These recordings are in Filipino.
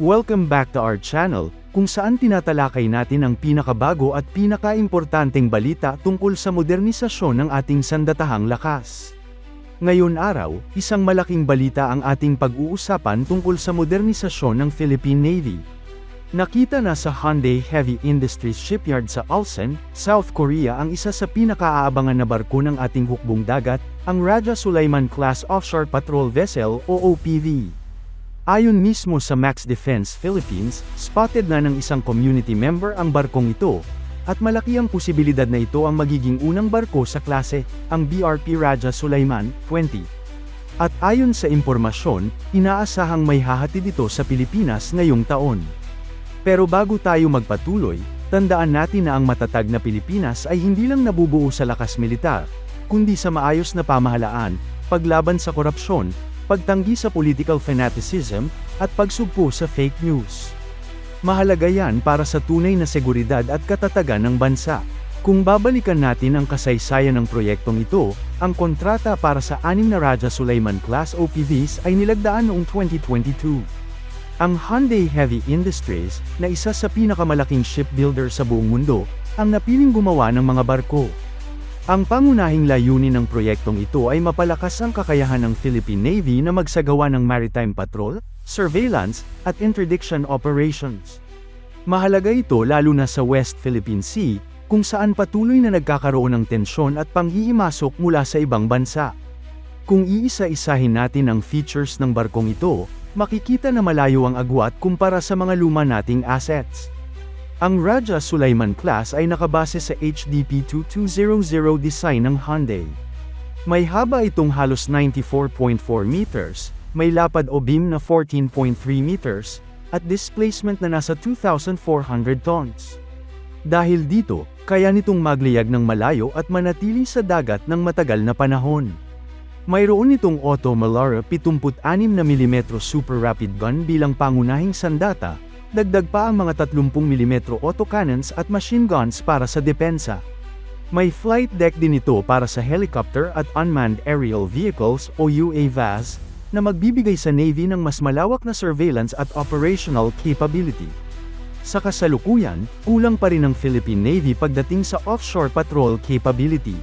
Welcome back to our channel, kung saan tinatalakay natin ang pinakabago at pinakaimportanteng balita tungkol sa modernisasyon ng ating sandatahang lakas. Ngayon araw, isang malaking balita ang ating pag-uusapan tungkol sa modernisasyon ng Philippine Navy. Nakita na sa Hyundai Heavy Industries Shipyard sa Ulsan, South Korea ang isa sa pinakaaabangan na barko ng ating hukbong dagat, ang Raja Sulaiman Class Offshore Patrol Vessel o OPV. Ayon mismo sa Max Defense Philippines, spotted na ng isang community member ang barkong ito, at malaki ang posibilidad na ito ang magiging unang barko sa klase, ang BRP Raja Sulaiman 20. At ayon sa impormasyon, inaasahang may hahatid ito sa Pilipinas ngayong taon. Pero bago tayo magpatuloy, tandaan natin na ang matatag na Pilipinas ay hindi lang nabubuo sa lakas militar, kundi sa maayos na pamahalaan, paglaban sa korupsyon, pagtanggi sa political fanaticism, at pagsugpo sa fake news. Mahalaga yan para sa tunay na seguridad at katatagan ng bansa. Kung babalikan natin ang kasaysayan ng proyektong ito, ang kontrata para sa anim na Raja Sulaiman class OPVs ay nilagdaan noong 2022. Ang Hyundai Heavy Industries, na isa sa pinakamalaking shipbuilder sa buong mundo, ang napiling gumawa ng mga barko. Ang pangunahing layunin ng proyektong ito ay mapalakas ang kakayahan ng Philippine Navy na magsagawa ng maritime patrol, surveillance, at interdiction operations. Mahalaga ito lalo na sa West Philippine Sea, kung saan patuloy na nagkakaroon ng tensyon at panghihimasok mula sa ibang bansa. Kung iisa-isahin natin ang features ng barkong ito, makikita na malayo ang agwat kumpara sa mga luma nating assets. Ang Raja Sulaiman class ay nakabase sa HDP 2200 design ng Hyundai. May haba itong halos 94.4 meters, may lapad o beam na 14.3 meters, at displacement na nasa 2,400 tons. Dahil dito, kaya nitong magliyag ng malayo at manatili sa dagat ng matagal na panahon. Mayroon itong Otto Malara 76 na mm Super Rapid Gun bilang pangunahing sandata, dagdag pa ang mga 30 mm autocannons at machine guns para sa depensa. May flight deck din ito para sa helicopter at unmanned aerial vehicles o UAVs, na magbibigay sa Navy ng mas malawak na surveillance at operational capability. Sa kasalukuyan, kulang pa rin ang Philippine Navy pagdating sa offshore patrol capability.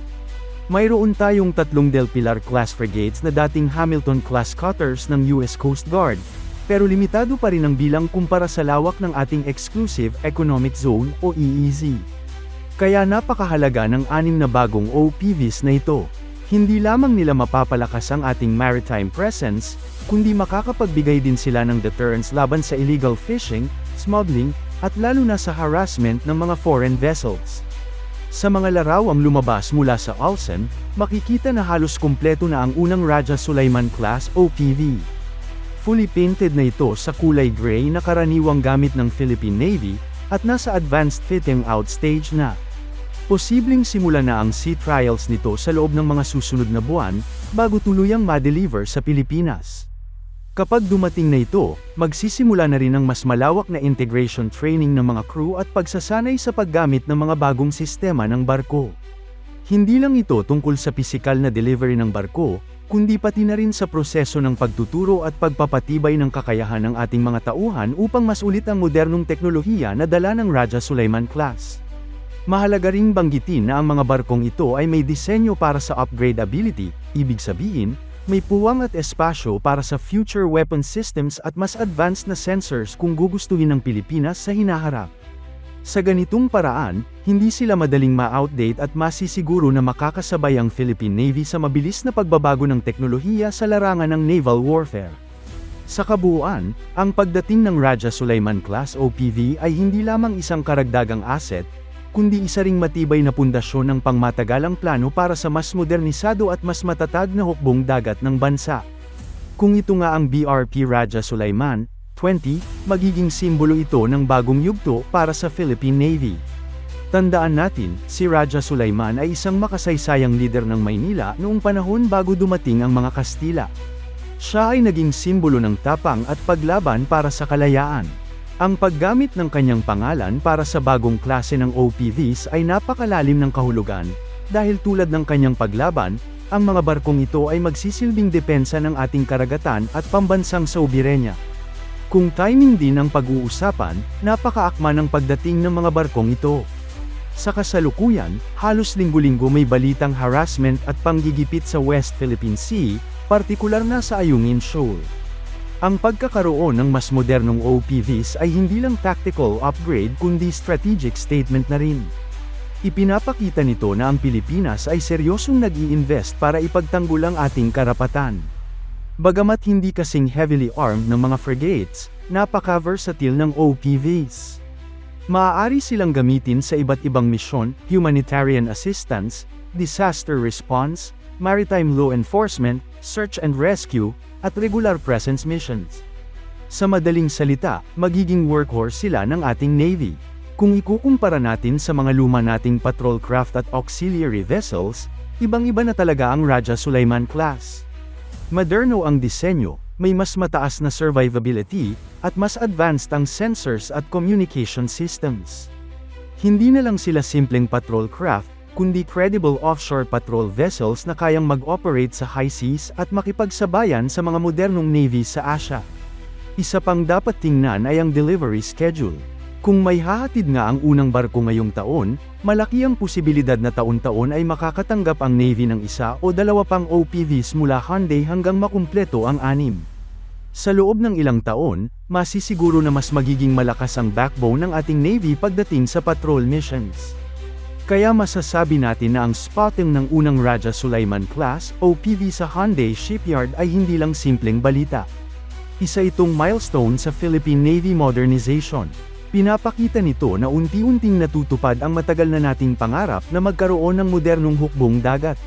Mayroon tayong tatlong Del Pilar class frigates na dating Hamilton-class cutters ng US Coast Guard, pero limitado pa rin ang bilang kumpara sa lawak ng ating Exclusive Economic Zone o EEZ. Kaya napakahalaga ng anim na bagong OPVs na ito. Hindi lamang nila mapapalakas ang ating maritime presence, kundi makakapagbigay din sila ng deterrence laban sa illegal fishing, smuggling, at lalo na sa harassment ng mga foreign vessels. Sa mga larawang lumabas mula sa Ulsan, makikita na halos kumpleto na ang unang Raja Sulaiman class OPV. Fully painted na ito sa kulay gray na karaniwang gamit ng Philippine Navy, at nasa advanced fitting out stage na. Posibleng simula na ang sea trials nito sa loob ng mga susunod na buwan, bago tuluyang ma-deliver sa Pilipinas. Kapag dumating na ito, magsisimula na rin ang mas malawak na integration training ng mga crew at pagsasanay sa paggamit ng mga bagong sistema ng barko. Hindi lang ito tungkol sa pisikal na delivery ng barko, kundi pati na rin sa proseso ng pagtuturo at pagpapatibay ng kakayahan ng ating mga tauhan upang mas ulit ang modernong teknolohiya na dala ng Raja Sulaiman class. Mahalaga ring banggitin na ang mga barkong ito ay may disenyo para sa upgradeability, ibig sabihin, may puwang at espasyo para sa future weapon systems at mas advanced na sensors kung gugustuhin ng Pilipinas sa hinaharap. Sa ganitong paraan, hindi sila madaling ma-outdate at masisiguro na makakasabay ang Philippine Navy sa mabilis na pagbabago ng teknolohiya sa larangan ng naval warfare. Sa kabuuan, ang pagdating ng Raja Sulaiman class OPV ay hindi lamang isang karagdagang asset, kundi isa ring matibay na pundasyon ng pangmatagalang plano para sa mas modernisado at mas matatag na hukbong dagat ng bansa. Kung ito nga ang BRP Raja Sulaiman, 20, magiging simbolo ito ng bagong yugto para sa Philippine Navy. Tandaan natin, si Raja Sulaiman ay isang makasaysayang leader ng Maynila noong panahon bago dumating ang mga Kastila. Siya ay naging simbolo ng tapang at paglaban para sa kalayaan. Ang paggamit ng kanyang pangalan para sa bagong klase ng OPVs ay napakalalim ng kahulugan, dahil tulad ng kanyang paglaban, ang mga barkong ito ay magsisilbing depensa ng ating karagatan at pambansang soberenya. Kung timing din ang pag-uusapan, napakaakma ng pagdating ng mga barkong ito. Sa kasalukuyan, halos linggo-linggo may balitang harassment at panggigipit sa West Philippine Sea, partikular na sa Ayungin Shoal. Ang pagkakaroon ng mas modernong OPVs ay hindi lang tactical upgrade kundi strategic statement na rin. Ipinapakita nito na ang Pilipinas ay seryosong nag invest para ipagtanggol ang ating karapatan. Bagamat hindi kasing heavily armed ng mga frigates, napaka-versatile ng OPVs. Maaari silang gamitin sa iba't ibang misyon, humanitarian assistance, disaster response, maritime law enforcement, search and rescue, at regular presence missions. Sa madaling salita, magiging workhorse sila ng ating Navy. Kung ikukumpara natin sa mga luma nating patrol craft at auxiliary vessels, ibang-iba na talaga ang Raja Sulaiman class. Moderno ang disenyo, may mas mataas na survivability, at mas advanced ang sensors at communication systems. Hindi na lang sila simpleng patrol craft, kundi credible offshore patrol vessels na kayang mag-operate sa high seas at makipagsabayan sa mga modernong navy sa Asia. Isa pang dapat tingnan ay ang delivery schedule. Kung may hahatid nga ang unang barko ngayong taon, malaki ang posibilidad na taon-taon ay makakatanggap ang Navy ng isa o dalawa pang OPVs mula Hyundai hanggang makumpleto ang anim. Sa loob ng ilang taon, masisiguro na mas magiging malakas ang backbone ng ating Navy pagdating sa patrol missions. Kaya masasabi natin na ang spotting ng unang Raja Sulaiman class OPV sa Hyundai Shipyard ay hindi lang simpleng balita. Isa itong milestone sa Philippine Navy modernization. Pinapakita nito na unti-unting natutupad ang matagal na nating pangarap na magkaroon ng modernong hukbong dagat.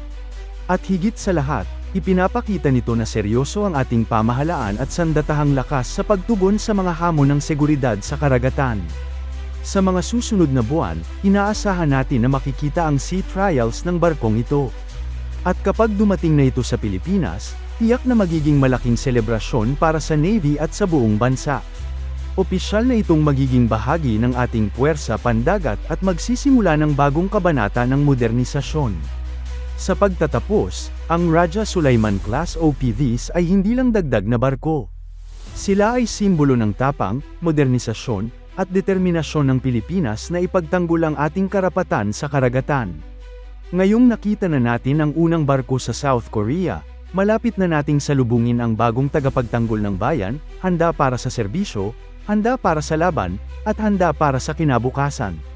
At higit sa lahat, ipinapakita nito na seryoso ang ating pamahalaan at sandatahang lakas sa pagtugon sa mga hamon ng seguridad sa karagatan. Sa mga susunod na buwan, inaasahan natin na makikita ang sea trials ng barkong ito. At kapag dumating na ito sa Pilipinas, tiyak na magiging malaking selebrasyon para sa Navy at sa buong bansa. Opisyal na itong magiging bahagi ng ating puwersa pandagat at magsisimula ng bagong kabanata ng modernisasyon. Sa pagtatapos, ang Raja Sulaiman class OPVs ay hindi lang dagdag na barko. Sila ay simbolo ng tapang, modernisasyon, at determinasyon ng Pilipinas na ipagtanggol ang ating karapatan sa karagatan. Ngayong nakita na natin ang unang barko sa South Korea, malapit na nating salubungin ang bagong tagapagtanggol ng bayan, handa para sa serbisyo, handa para sa laban, at handa para sa kinabukasan.